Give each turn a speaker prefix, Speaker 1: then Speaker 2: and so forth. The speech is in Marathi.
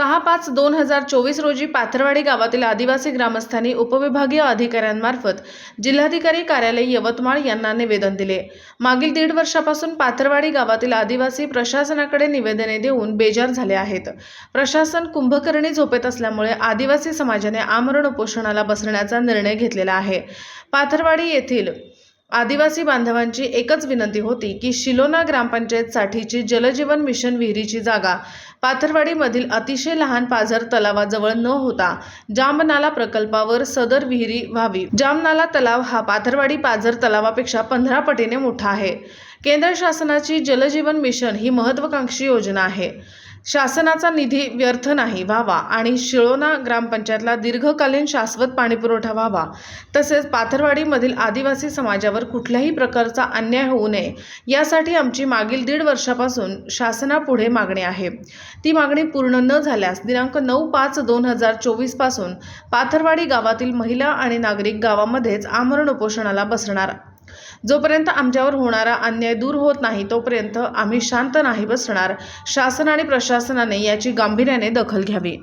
Speaker 1: सहा पाच दोन हजार चोवीस रोजी पाथरवाडी गावातील आदिवासी ग्रामस्थांनी उपविभागीय अधिकाऱ्यांमार्फत जिल्हाधिकारी कार्यालय यवतमाळ यांना निवेदन दिले. मागील दीड वर्षापासून पाथरवाडी गावातील आदिवासी प्रशासनाकडे निवेदने देऊन बेजार झाले आहेत. प्रशासन कुंभकर्णी झोपेत असल्यामुळे आदिवासी समाजाने आमरण उपोषणाला बसण्याचा निर्णय घेतलेला आहे. पाथरवाडी येथील आदिवासी बांधवांची एकच विनंती होती की शिलोना ग्रामपंचायतसाठीची जलजीवन मिशन विहिरीची जागा पाथरवाडीमधील अतिशय लहान पाझर तलावाजवळ न होता जामनाला प्रकल्पावर सदर विहिरी व्हावी. जामनाला तलाव हा पाथरवाडी पाझर तलावापेक्षा पंधरा पटीने मोठा आहे. केंद्र शासनाची जलजीवन मिशन ही महत्त्वाकांक्षी योजना आहे. शासनाचा निधी व्यर्थ नाही व्हावा आणि शिळोना ग्रामपंचायतला दीर्घकालीन शाश्वत पाणीपुरवठा व्हावा. तसेच पाथरवाडीमधील आदिवासी समाजावर कुठल्याही प्रकारचा अन्याय होऊ नये यासाठी आमची मागील दीड वर्षापासून शासनापुढे मागणी आहे. ती मागणी पूर्ण न झाल्यास दिनांक नऊ पाच दोन हजार चोवीसपासून पाथरवाडी गावातील महिला आणि नागरिक गावामध्येच आमरण उपोषणाला बसणार जोपर्यंत आमच्यावर होणारा अन्याय दूर होत नाही तोपर्यंत आम्ही शांत नाही बसणार. शासन आणि प्रशासनाने याची गांभीर्याने दखल घ्यावी.